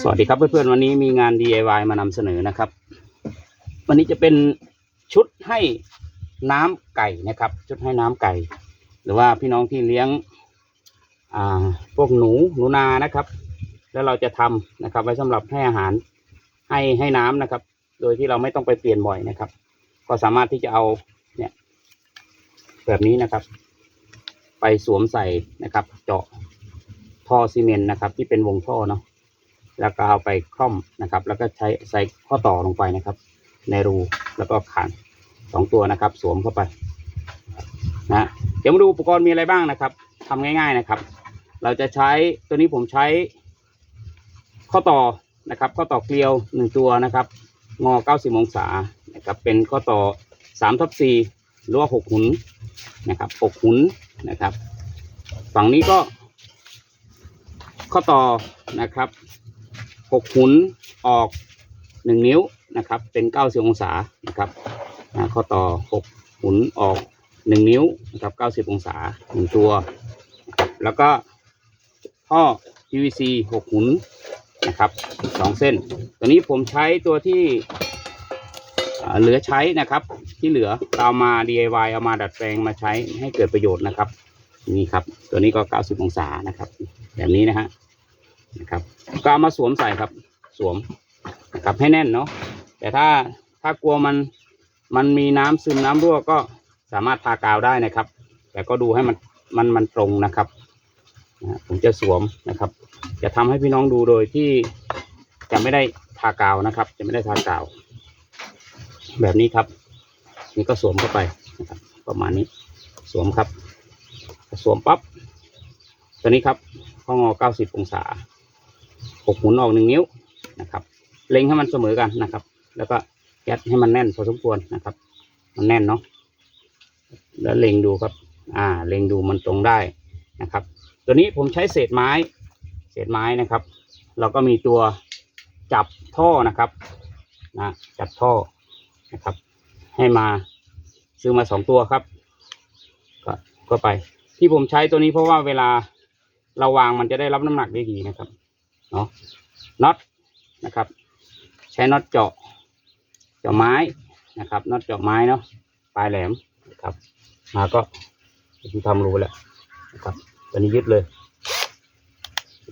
สวัสดีครับเพื่อนๆวันนี้มีงาน DIY มานำเสนอนะครับ วันนี้จะเป็นชุดให้น้ำไก่นะครับ ชุดให้น้ำไก่ หรือว่าพี่น้องที่เลี้ยงพวกหนูหนูนานะครับ แล้วเราจะทำนะครับ ไว้สำหรับให้อาหารให้ให้น้ำนะครับ โดยที่เราไม่ต้องไปเปลี่ยนบ่อยนะครับ ก็สามารถที่จะเอาเนี่ยแบบนี้นะครับ ไปสวมใส่นะครับ เจาะท่อซีเมนต์นะครับ ที่เป็นวงท่อเนาะ แล้วก็เอาไปคล่อมนะครับ แล้วก็ใช้ใส่ข้อต่อลงไปนะครับ ในรูแล้วก็ขานสองตัวนะครับ สวมเข้าไปนะเดี๋ยวมาดูอุปกรณ์มีอะไรบ้างนะครับทำง่าย ๆนะครับ เราจะใช้ตัวนี้ผมใช้ข้อต่อนะครับ ข้อต่อเกลียวหนึ่งตัวนะครับ งอ 90 องศานะครับ เป็นข้อต่อ3ทับ4หรือว่า6หุนนะครับ6หุนนะครับ ฝั่งนี้ก็ข้อต่อนะครับ หกหุนออกหนึ่งนิ้วนะครับ เป็นเก้าสิบองศานะครับข้อต่อหกหุนออกหนึ่งนิ้วนะครับเก้าสิบองศาหนึ่งตัวนะครับแล้วก็ท่อ PVC หกหุนนะครับสองเส้น ตัวนี้ผมใช้ตัวที่เหลือใช้นะครับที่เหลือเราเอามา DIY เอามาดัดแปลงมาใช้ให้เกิดประโยชน์นะครับ นี่ครับ ตัวนี้ก็ 90 องศานะครับ แบบนี้นะฮะ นะครับ ก็เอามาสวมใส่ครับ สวมนะครับให้แน่นเนาะแต่ถ้าถ้ากลัวมันมันมีน้ำซึมน้ำรั่วก็สามารถทากาวได้นะครับ แต่ก็ดูให้มันมันมันตรงนะครับผมจะสวมนะครับ จะทำให้พี่น้องดูโดยที่จะไม่ได้ทากาวนะครับ จะไม่ได้ทากาว แบบนี้ครับ นี่ก็สวมเข้าไปนะครับ ประมาณนี้สวมครับ สวมปั๊บตัวนี้ครับข้องอ90 องศา หกหมุนออกหนึ่งนิ้วนะครับเล็งให้มันเสมอกันนะครับ แล้วก็ยัดให้มันแน่นพอสมควรนะครับ มันแน่นเนาะแล้วเล็งดูครับ อ่าเล็งดูมันตรงได้นะครับ ตัวนี้ผมใช้เศษไม้ เศษไม้นะครับ เราก็มีตัวจับท่อนะครับนะจับท่อนะครับ ให้มาซื้อมาสองตัวครับ ก็ก็ไป ที่ผมใช้ตัวนี้เพราะว่าเวลาเราวางมันจะได้รับน้ำหนักได้ดีนะครับ เนาะน็อตนะครับ ใช้น็อตเจาะเจาะไม้นะครับน็อตเจาะไม้เนาะปลายแหลมนะครับ มาก็ผมทำรูแล้วนะครับตัวนี้ยึดเลย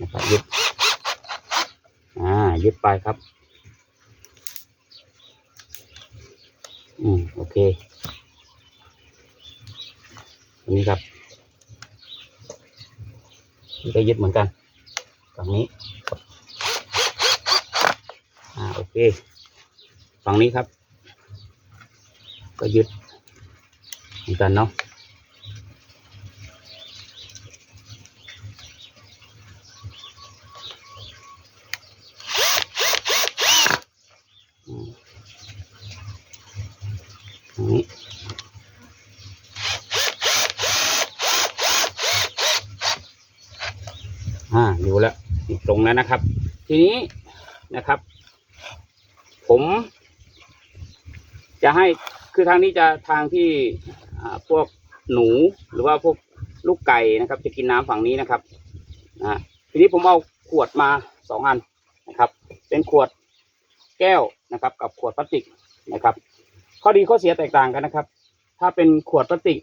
นะครับยึดอ่ายึดไปครับอืมโอเคอันนี้ครับนี่ก็ยึดเหมือนกันฝั่งนี้ อ่าโอเค ฝั่งนี้ครับ ก็ยึดเหมือนกันเนาะอืมฝั่งนี้อ่าอยู่แล้วตรงนั้นนะครับ ทีนี้นะครับ ผมจะให้คือทางนี้จะทางที่พวกหนูหรือว่าพวกลูกไก่นะครับ จะกินน้ำฝั่งนี้นะครับอ่าทีนี้ผมเอาขวดมาสองอันนะครับ เป็นขวดแก้วนะครับ กับขวดพลาสติกนะครับ ข้อดีข้อเสียแตกต่างกันนะครับ ถ้าเป็นขวดพลาสติก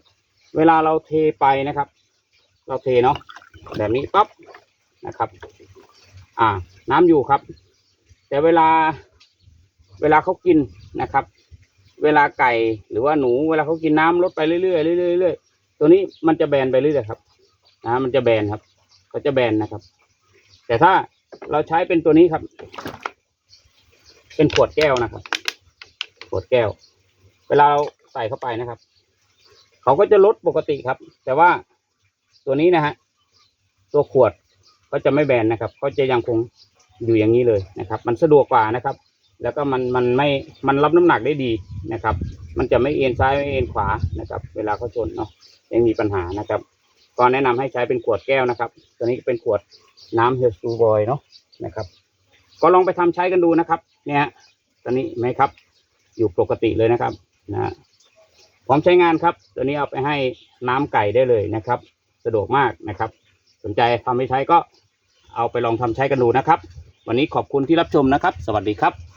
เวลาเราเทไปนะครับ เราเทเนาะแบบนี้ปั๊บนะครับ อ่าน้ำอยู่ครับ แต่เวลา เวลาเขากินนะครับ เวลาไก่หรือว่าหนู เวลาเขากินน้ำลดไปเรื่อยๆเรื่อยๆเรื่อยๆตัวนี้มันจะแบนไปเรื่อยๆครับนะมันจะแบนครับ ก็จะแบนนะครับ แต่ถ้าเราใช้เป็นตัวนี้ครับ เป็นขวดแก้วนะครับ ขวดแก้ว เวลาเราใส่เข้าไปนะครับ เขาก็จะลดปกติครับ แต่ว่าตัวนี้นะฮะตัวขวดก็จะไม่แบนนะครับ ก็จะยังคงอยู่อย่างนี้เลยนะครับ มันสะดวกกว่านะครับ แล้วก็มันมันไม่มันรับน้ำหนักได้ดีนะครับ มันจะไม่เอ็นซ้ายไม่เอ็นขวานะครับ เวลาเขาชนเนาะยังมีปัญหานะครับ ก็แนะนำให้ใช้เป็นขวดแก้วนะครับ ตัวนี้เป็นขวดน้ำเฮลซูบอยเนาะนะครับ ก็ลองไปทำใช้กันดูนะครับ เนี่ยตัวนี้ไหมครับ อยู่ปกติเลยนะครับนะฮะพร้อมใช้งานครับ ตัวนี้เอาไปให้น้ำไก่ได้เลยนะครับ สะดวกมากนะครับ สนใจทำไปใช้ก็เอาไปลองทำใช้กันดูนะครับ วันนี้ขอบคุณที่รับชมนะครับ สวัสดีครับ